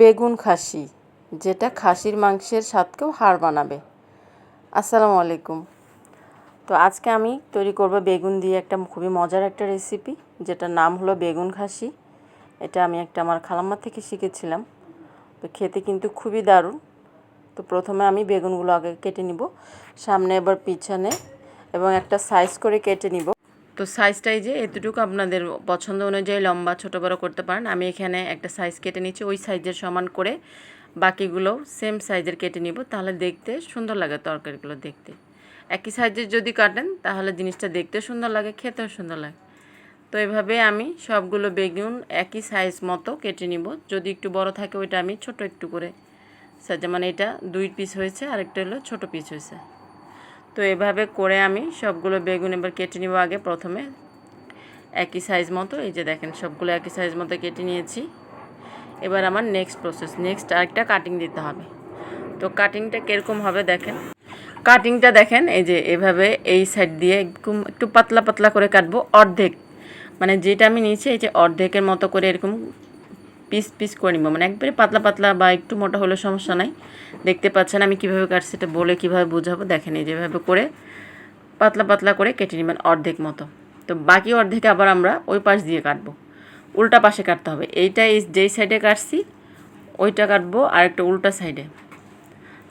বেগুন খাসি, যেটা খাসির মাংসের স্বাদকেও হাড় বানাবে আসসালামু আলাইকুম। তো আজকে আমি তৈরি করব বেগুন দিয়ে একটা খুবই মজার একটা রেসিপি যেটার নাম হলো বেগুন খাসি। এটা আমি একটা আমার খালাম্মা থেকে শিখেছিলাম। তো খেতে কিন্তু খুবই দারুণ। তো প্রথমে আমি বেগুনগুলো আগে কেটে নিব। সামনে এবার পিছনে এবং একটা সাইজ করে কেটে নিব। তো সাইজটাই যে এতটুকু আপনাদের পছন্দ অনুযায়ী লম্বা, ছোট, বড় করতে পারেন। আমি এখানে একটা সাইজ কেটে নিচ্ছি। ওই সাইজের সমান করে বাকিগুলো সেম সাইজের কেটে নিব। তাহলে দেখতে সুন্দর লাগে তরকারিগুলো দেখতে। একই সাইজের যদি কাটেন, তাহলে জিনিসটা দেখতে সুন্দর লাগে, খেতেও সুন্দর লাগে। তো এভাবে আমি সবগুলো বেগুন একই সাইজ মতো কেটে নিব। যদি একটু বড় থাকে, ওইটা আমি ছোট একটু করে সাইজে মানে এটা দুই পিস হয়েছে, আরেকটা হলো ছোট পিস হয়েছে। তো এভাবে করে আমি সবগুলো বেগুন এবার কেটে নিব আগে প্রথমে। একই সাইজ মতো, এই যে দেখেন সবগুলো একই সাইজ মতো কেটে নিয়েছি। এবার আমার নেক্সট প্রসেস নেক্সট আরেকটা কাটিং দিতে হবে। তো কাটিংটা কীরকম হবে দেখেন? কাটিংটা দেখেন, এই যে এভাবে এই সাইড দিয়ে একদম একটু পাতলা পাতলা করে কাটবো অর্ধেক। মানে যেটা আমি নিয়েছি, এই যে অর্ধেকের মতো করে এরকম পিস পিস করে নিব। মানে একবারে পাতলা পাতলা বা একটু মোটা হলে সমস্যা নাই। দেখতে পাচ্ছেন আমি কীভাবে কাটছি এটা বলে কীভাবে বোঝাবো? দেখেন এই যেভাবে করে পাতলা পাতলা করে কেটে নেবেন অর্ধেক মতো। তো বাকি অর্ধেক আবার আমরা ওই পাশ দিয়ে কাটবো। উল্টা পাশে কাটতে হবে। এইটা এই যেই সাইডে কাটছি, ওইটা কাটবো আর একটা উল্টা সাইডে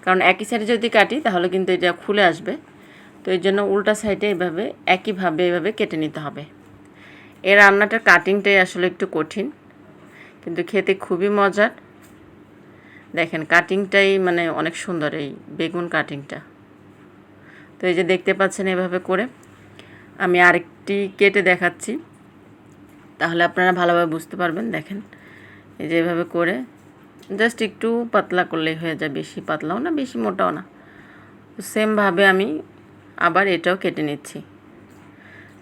কারণ একই সাইডে যদি কাটি, তাহলে কিন্তু এটা খুলে আসবে। তো এই জন্য উল্টা সাইডে এভাবে, একইভাবে এভাবে কেটে নিতে হবে। এই রান্নাটার কাটিংটাই আসলে একটু কঠিন। কিন্তু খেতে খুবই মজার। দেখেন কাটিংটাই মানে অনেক সুন্দর এই বেগুন কাটিংটা তো এই যে দেখতে পাচ্ছেন এভাবে করে। আমি আরেকটি কেটে দেখাচ্ছি। তাহলে আপনারা ভালোভাবে বুঝতে পারবেন, দেখেন। এই যে এভাবে করে জাস্ট একটু পাতলা করলেই হয়ে যায়, বেশি পাতলাও না, বেশি মোটাও না। সেমভাবে আমি আবার এটাও কেটে নিচ্ছি।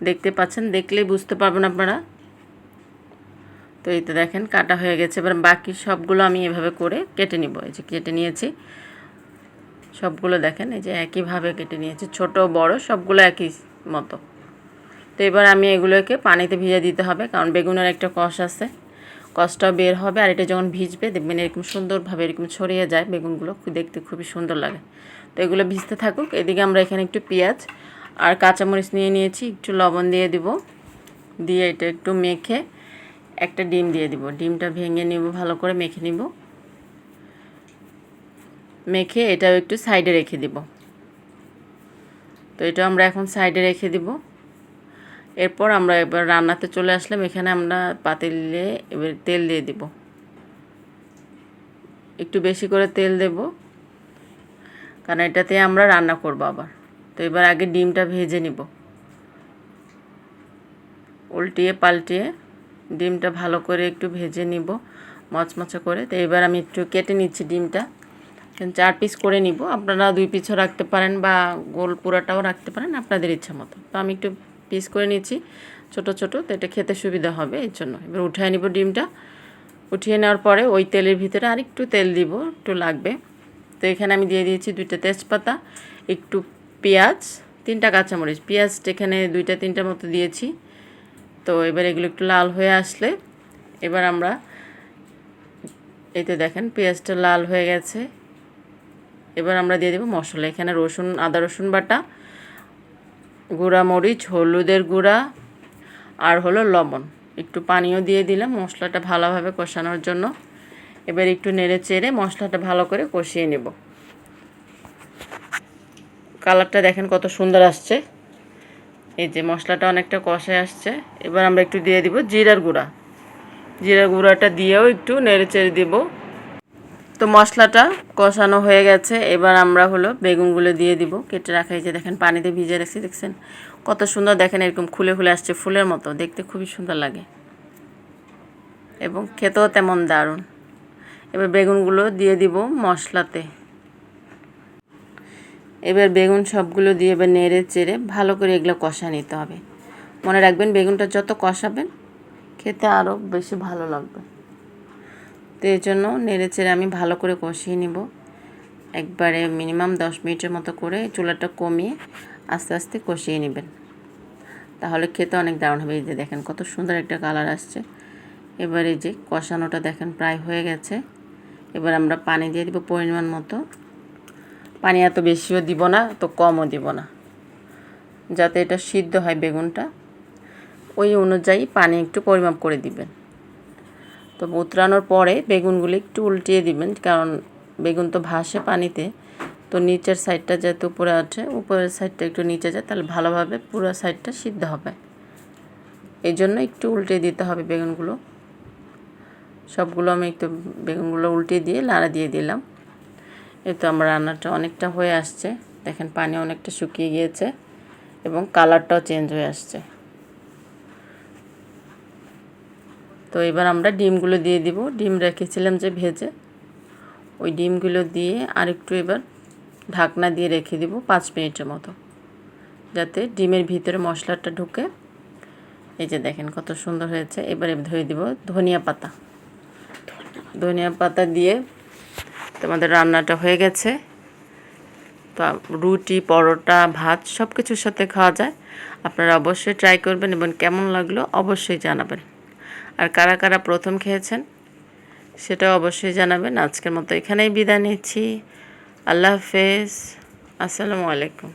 দেখতে পাচ্ছেন, দেখলেই বুঝতে পারবেন আপনারা তো এই তো দেখেন, কাটা হয়ে গেছে। এবার বাকি সবগুলো আমি এভাবে করে কেটে নিব। এই যে কেটে নিয়েছি। সবগুলো দেখেন, এই যে একইভাবে কেটে নিয়েছি। ছোট, বড়, সবগুলো একই মতো। তো এবার আমি এগুলোকে পানিতে ভিজে দিতে হবে, কারণ বেগুনের একটা কষ আছে। কষটাও বের হবে, আর এটা যখন ভিজবে, দেখবেন এরকম সুন্দরভাবে এরকম ছড়িয়ে যায় বেগুনগুলো। দেখতে খুবই সুন্দর লাগে। তো এগুলো ভিজতে থাকুক। এদিকে আমরা এখানে একটু পেঁয়াজ আর কাঁচামরিচ নিয়ে নিয়েছি। একটু লবণ দিয়ে দিব। দিয়ে এটা একটু মেখে একটা ডিম দিয়ে দিব। ডিমটা ভেঙে নিব, ভালো করে মেখে নিব। মেখে এটাও একটু সাইডে রেখে দিব। তো এটা আমরা এখন সাইডে রেখে দিব। এরপর আমরা এবার রান্নাতে চলে আসলাম। এখানে আমরা পাতিলে এবার তেল দিয়ে দিব। একটু বেশি করে তেল দেব, কারণ এটাতে আমরা রান্না করব আবার। তো এবার আগে ডিমটা ভেজে নিব। উল্টিয়ে পাল্টিয়ে ডিমটা ভালো করে একটু ভেজে নিব, মচমচে করে। তো এবার আমি একটু কেটে নিচ্ছি ডিমটা। চার পিস করে নিব। আপনারা দুই পিসও রাখতে পারেন বা গোল পুরাটাও রাখতে পারেন আপনাদের ইচ্ছা মতো। তো আমি একটু পিস করে নিচ্ছি ছোট ছোট, তো এটা খেতে সুবিধা হবে এর জন্য। এবার উঠিয়ে নিব ডিমটা। উঠিয়ে নেওয়ার পরে ওই তেলের ভিতরে আর একটু তেল দিব, একটু লাগবে। তো এখানে আমি দিয়ে দিয়েছি দুইটা তেজপাতা, একটু পেঁয়াজ, তিনটা কাঁচামরিচ। পেঁয়াজটা এখানে দুইটা, তিনটার মতো দিয়েছি। তো এবার এগুলো একটু লাল হয়ে আসলে এবার আমরা এতে দেখেন পেঁয়াজটা লাল হয়ে গেছে। এবার আমরা দিয়ে দেবো মশলা। এখানে রসুন, আদা রসুন বাটা, গুঁড়া মরিচ, হলুদের গুঁড়া আর হলো লবণ। একটু পানিও দিয়ে দিলাম মশলাটা ভালোভাবে কষানোর জন্য। এবার একটু নেড়ে চেড়ে মশলাটা ভালো করে কষিয়ে নেব। কালারটা দেখেন কত সুন্দর আসছে। এই যে মশলাটা অনেকটা কষায় আসছে। এবার আমরা একটু দিয়ে দিব জিরার গুঁড়া। জিরার গুঁড়াটা দিয়েও একটু নেড়ে চেড়ে দিব। তো মশলাটা কষানো হয়ে গেছে। এবার আমরা হলো বেগুনগুলো দিয়ে দিব। কেটে রাখা এই যে দেখেন, পানিতে ভিজে রাখছি, দেখছেন? কত সুন্দর দেখেন, এরকম খুলে খুলে আসছে ফুলের মতো। দেখতে খুবই সুন্দর লাগে। এবং খেতেও তেমন দারুণ। এবার বেগুনগুলো দিয়ে দিব মশলাতে। এবার বেগুন সবগুলো দিয়ে এবার নেড়ে চেড়ে ভালো করে এগুলো কষা নিতে হবে। মনে রাখবেন বেগুনটা যত কষাবেন খেতে আরও বেশি ভালো লাগবে। তো এই জন্য নেড়ে চেড়ে আমি ভালো করে কষিয়ে নিব। একবারে মিনিমাম দশ মিনিটের মতো করে চুলাটা কমিয়ে আস্তে আস্তে কষিয়ে নেবেন। তাহলে খেতে অনেক দারুণ হবে। এই যে দেখেন কত সুন্দর একটা কালার আসছে। এবার যে কষানোটা দেখেন প্রায় হয়ে গেছে। এবার আমরা পানি দিয়ে দিব পরিমাণ মতো। পানি এত বেশিও দিব না, তো কমও দিব না। যাতে এটা সিদ্ধ হয় বেগুনটা, ওই অনুযায়ী পানি একটু পরিমাপ করে দিবেন। তো উতরানোর পরে বেগুনগুলি একটু উল্টিয়ে দিবেন, কারণ বেগুন তো ভাসে পানিতে, তো নিচের সাইডটা যেহেতু উপরে আছে, উপরের সাইডটা একটু নিচে যায়, তাহলে ভালোভাবে পুরো সাইডটা সিদ্ধ হবে। এই জন্য একটু উল্টে দিতে হবে বেগুনগুলো। সবগুলো আমি একটু বেগুনগুলো উল্টে দিয়ে, লাড়া দিয়ে দিলাম। এই তো আমার রান্নাটা অনেকটা হয়ে আসছে। দেখেন পানি অনেকটা শুকিয়ে গিয়েছে এবং কালারটাও চেঞ্জ হয়ে আসছে। তো এবার আমরা ডিমগুলো দিয়ে দিব। ডিম রেখেছিলাম যে ভেজে। ওই ডিমগুলো দিয়ে আরেকটু এবার ঢাকনা দিয়ে রেখে দিব পাঁচ মিনিটের মতো। যাতে ডিমের ভিতরে মশলাটা ঢুকে। এই যে দেখেন কত সুন্দর হয়েছে। এবার ধরে দিব ধনিয়া পাতা। ধনিয়া পাতা দিয়ে তোমাদের রান্নাটা হয়ে গেছে। তো রুটি, পরোটা, ভাত সব কিছুর সাথে খাওয়া যায়। আপনারা অবশ্যই ট্রাই করবেন এবং কেমন লাগল অবশ্যই জানাবেন। আর কারা কারা প্রথম খেয়েছেন সেটা অবশ্যই জানাবেন। আজকের মতো এখানেই বিদায় নিচ্ছি। আল্লাহ হাফেজ। আসসালামু আলাইকুম।